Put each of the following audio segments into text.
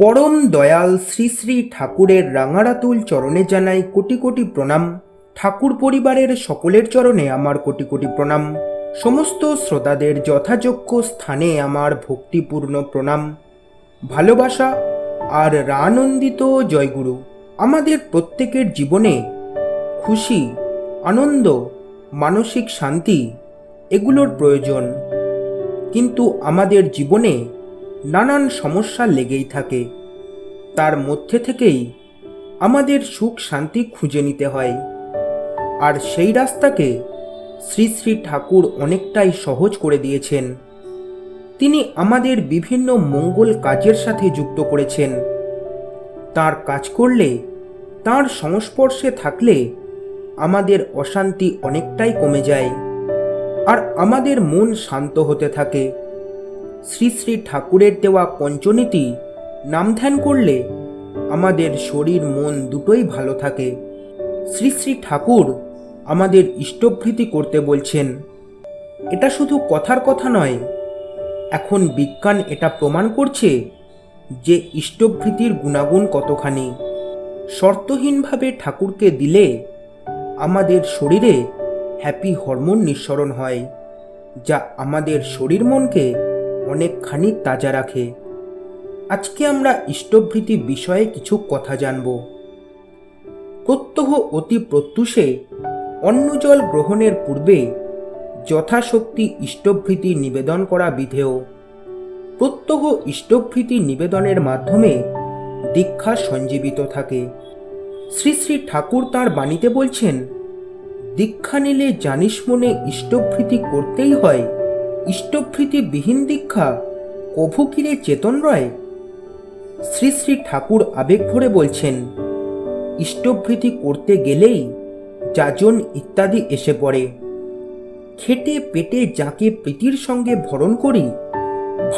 পরম দয়াল শ্রী শ্রী ঠাকুরের রাঙারাতুল চরণে জানাই কোটি কোটি প্রণাম। ঠাকুর পরিবারের সকলের চরণে আমার কোটি কোটি প্রণাম। সমস্ত শ্রোতাদের যথাযোগ্য স্থানে আমার ভক্তিপূর্ণ প্রণাম। ভালোবাসা আর রানন্দিত জয়গুরু, আমাদের প্রত্যেকের জীবনে খুশি, আনন্দ, মানসিক শান্তি, এগুলোর প্রয়োজন। কিন্তু আমাদের জীবনে নানান সমস্যা লেগেই থাকে। তার মধ্যে থেকেই আমাদের সুখ শান্তি খুঁজে নিতে হয়। আর সেই রাস্তাকে শ্রী শ্রী ঠাকুর অনেকটাই সহজ করে দিয়েছেন। তিনি আমাদের বিভিন্ন মঙ্গল কাজের সাথে যুক্ত করেছেন। তার কাজ করলে, তার সংস্পর্শে থাকলে আমাদের অশান্তি অনেকটাই কমে যায়। আর আমাদের মন শান্ত হতে থাকে। শ্রী শ্রী ঠাকুরের দেওয়া পঞ্চনীতি নাম ধ্যান করলে আমাদের শরীর, মন দুটোই ভালো থাকে। শ্রী শ্রী ঠাকুর আমাদের ইষ্টভৃতি করতে বলছেন, এটা শুধু কথার কথা নয়, এখন বিজ্ঞান এটা প্রমাণ করছে যে ইষ্টভৃতির গুণাগুণ কতখানি। শর্তহীনভাবে ঠাকুরকে দিলে আমাদের শরীরে হ্যাপি হরমোন নিঃসরণ হয়, যা আমাদের শরীর মনকে অনেকখানি তাজা রাখে। আজকে আমরা ইষ্টভৃতি বিষয়ে কিছু কথা জানব। প্রত্যহ অতি প্রত্যুষে অন্নজল গ্রহণের পূর্বে যথাশক্তি ইষ্টভৃতি নিবেদন করা বিধেয়। প্রত্যহ ইষ্টভৃতি নিবেদনের মাধ্যমে দীক্ষা সঞ্জীবিত থাকে। শ্রী শ্রী ঠাকুর তাঁর বাণীতে বলছেন, দীক্ষা নিলে জানিস মনে ইষ্টভৃতি করতেই হয় ইষ্টভৃতি বিহীন দীক্ষা কভু কিরে চেতন রয়? শ্রী শ্রী ঠাকুর আবেগ ভরে বলছেন ইষ্টভৃতি করতে গেলেই যাজন ইত্যাদি এসে পড়ে। খেটে পেটে যাকে প্রীতির সঙ্গে ভরণ করি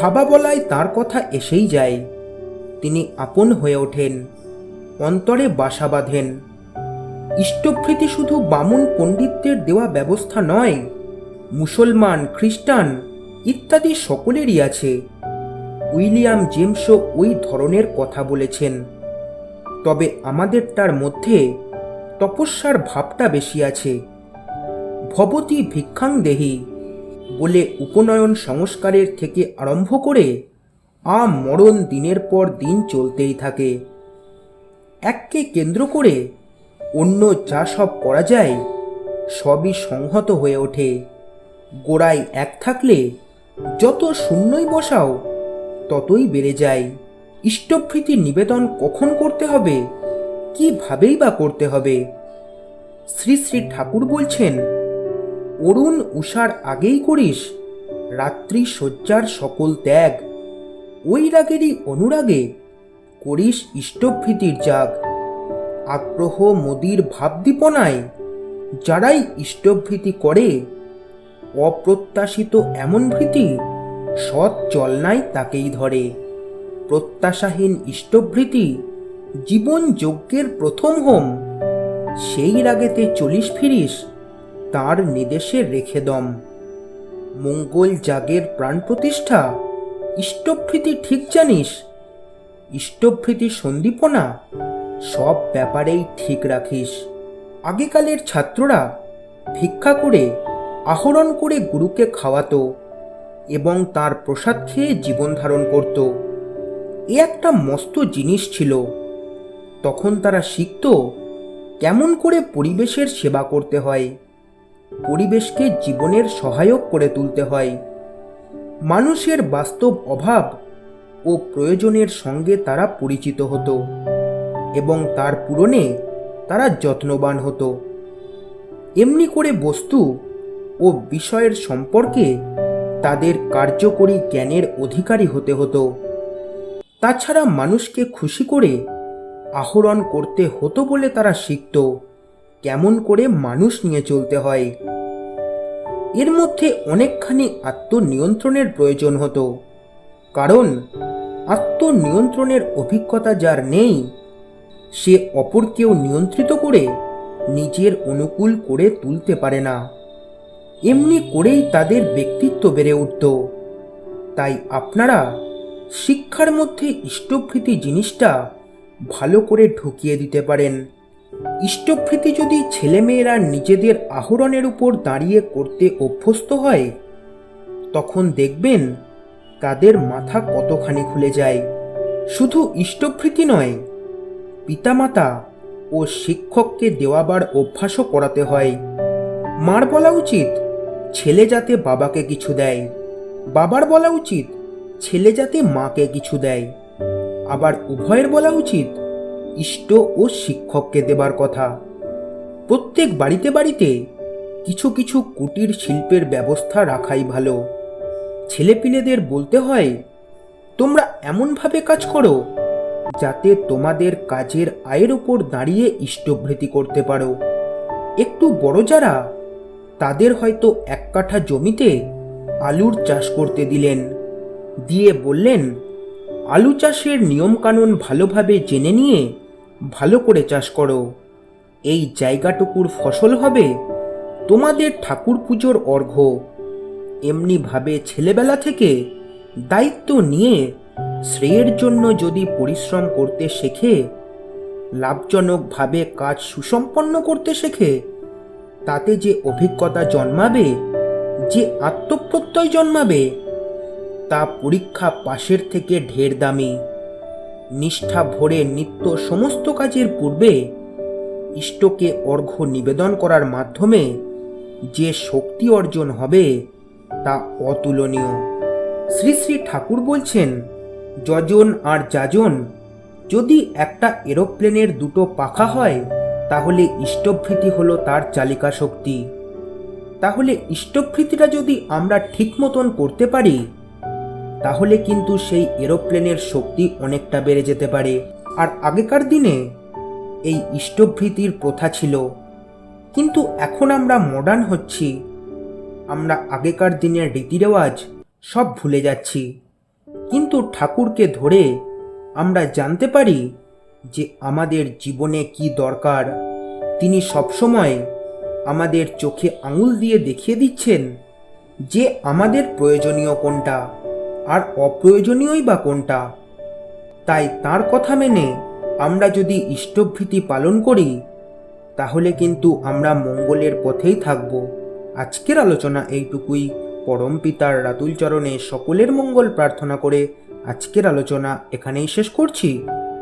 ভাবা বলায় তার কথা এসেই যায়। তিনি আপন হয়ে ওঠেন, অন্তরে বাসা বাঁধেন। ইষ্টভৃতি শুধু বামুন পণ্ডিতদের দেওয়া ব্যবস্থা নয় মুসলমান, খ্রিস্টান ইত্যাদি সকলেরই আছে। উইলিয়াম জেমসও ওই ধরনের কথা বলেছেন। তবে আমাদের তার মধ্যে তপস্যার ভাবটা বেশি আছে। ভবতী ভিক্ষাং দেহি বলে উপনয়ন সংস্কারের থেকে আরম্ভ করে আ মরণ দিনের পর দিন চলতেই থাকে। এককে কেন্দ্র করে অন্য যা সব করা যায়, সবই সংহত হয়ে ওঠে। গোড়ায় এক থাকলে যত শূন্যই বসাও, ততই বেড়ে যায়। ইষ্টভৃতি নিবেদন কখন করতে হবে? কিভাবেই বা করতে হবে? শ্রী শ্রী ঠাকুর বলছেন, অরুণ উষার আগেই করিস, রাত্রি শয্যার সকল ত্যাগ। ওই রাগেরই অনুরাগে করিস ইষ্টভৃতির জাগ আগ্রহ, মোদির ভাবদীপনায় যারাই ইষ্টভৃতি করে অপ্রত্যাশিত এমন ভীতি সৎ চলনায় তাকেই ধরে। প্রত্যাশাহীন ইষ্টভৃতি জীবন যজ্ঞের প্রথম হোম। সেই রাগেতে চলিস ফিরিস, তার নিদেশে রেখে দম। মঙ্গল জাগের প্রাণ প্রতিষ্ঠা, ইষ্টভৃতি ঠিক জানিস। ইষ্টভৃতি সন্দীপনা, সব ব্যাপারেই ঠিক রাখিস। আগেকালের ছাত্ররা ভিক্ষা করে আহরণ করে গুরুকে খাওয়াতো এবং তার প্রসাদ খেয়ে জীবন ধারণ করত। এ একটা মস্ত জিনিস ছিল। তখন তারা শিখত কেমন করে পরিবেশের সেবা করতে হয়, পরিবেশকে জীবনের সহায়ক করে তুলতে হয়। মানুষের বাস্তব অভাব ও প্রয়োজনের সঙ্গে তারা পরিচিত হতো এবং তার পূরণে তারা যত্নবান হতো। এমনি করে বস্তু ও বিষয়ের সম্পর্কে তাদের কার্যকরী জ্ঞানের অধিকারী হতে হতো। তাছাড়া মানুষকে খুশি করে আহরণ করতে হতো বলে তারা শিখত, কেমন করে মানুষ নিয়ে চলতে হয়। এর মধ্যে অনেকখানি আত্মনিয়ন্ত্রণের প্রয়োজন হতো, কারণ আত্মনিয়ন্ত্রণের অভিজ্ঞতা যার নেই, সে অপরকেও নিয়ন্ত্রিত করে নিজের অনুকূল করে তুলতে পারে না। এমনি করেই তাদের ব্যক্তিত্ব বেড়ে উঠত। তাই আপনারা শিক্ষার মধ্যে ইষ্টভৃতি জিনিসটা ভালো করে ঢুকিয়ে দিতে পারেন। ইষ্টভৃতি যদি ছেলেমেয়েরা নিজেদের আহরণের উপর দাঁড়িয়ে করতে অভ্যস্ত হয়, তখন দেখবেন তাদের মাথা কতখানি খুলে যায়। শুধু ইষ্টভৃতি নয়, পিতামাতা ও শিক্ষককে দেওয়াবার অভ্যাসও করাতে হয়। মার বলা উচিত ছেলে যাতে বাবাকে কিছু দেয়। বাবার বলা উচিত, ছেলে যাতে মাকে কিছু দেয়। আবার উভয়ের বলা উচিত, ইষ্ট ও শিক্ষককে দেবার কথা। প্রত্যেক বাড়িতে বাড়িতে কিছু কিছু কুটির শিল্পের ব্যবস্থা রাখাই ভালো। ছেলেপিলেদের বলতে হয়, তোমরা এমনভাবে কাজ করো, যাতে তোমাদের কাজের আয়ের উপর দাঁড়িয়ে ইষ্টভৃতি করতে পারো। একটু বড় যারা তাদের হয়তো এক কাঠা জমিতে আলুর চাষ করতে দিলেন। দিয়ে বললেন, আলু চাষের নিয়মকানুন ভালোভাবে জেনে নিয়ে ভালো করে চাষ করো। এই জায়গাটুকুর ফসল হবে তোমাদের ঠাকুর পুজোর অর্ঘ্য। এমনিভাবে ছেলেবেলা থেকে দায়িত্ব নিয়ে শ্রেয়ের জন্য যদি পরিশ্রম করতে শেখে, লাভজনকভাবে কাজ সুসম্পন্ন করতে শেখে তাতে যে অভিজ্ঞতা জন্মাবে, যে আত্মপ্রত্যয় জন্মাবে, তা পরীক্ষা পাশের থেকে ঢের দামি। নিষ্ঠা ভরে নিত্য সমস্ত কাজের পূর্বে ইষ্টকে অর্ঘ্য নিবেদন করার মাধ্যমে যে শক্তি অর্জন হবে, তা অতুলনীয়। শ্রী শ্রী ঠাকুর বলছেন, যজন আর যাজন, যদি একটা এরোপ্লেনের দুটো পাখা হয় তাহলে ইষ্টভৃতি হলো তার চালিকা শক্তি। তাহলে ইষ্টভৃতিটা যদি আমরা ঠিক মতন করতে পারি, তাহলে কিন্তু সেই এরোপ্লেনের শক্তি অনেকটা বেড়ে যেতে পারে। আর আগেকার দিনে এই ইষ্টভৃতির প্রথা ছিল। কিন্তু এখন আমরা মডার্ন হচ্ছি। আমরা আগেকার দিনের রীতিরেওয়াজ সব ভুলে যাচ্ছি। কিন্তু ঠাকুরকে ধরে আমরা জানতে পারি যে আমাদের জীবনে কি দরকার, তিনি সবসময় আমাদের চোখে আঙুল দিয়ে দেখিয়ে দিচ্ছেন যে আমাদের প্রয়োজনীয় কোনটা আর অপ্রয়োজনীয়ই বা কোনটা। তাই তার কথা মেনে আমরা যদি ইষ্টভৃতি পালন করি, তাহলে কিন্তু আমরা মঙ্গলের পথেই থাকব। আজকের আলোচনা এইটুকুই। পরম পিতার রাতুল চরণে সকলের মঙ্গল প্রার্থনা করে আজকের আলোচনা এখানেই শেষ করছি।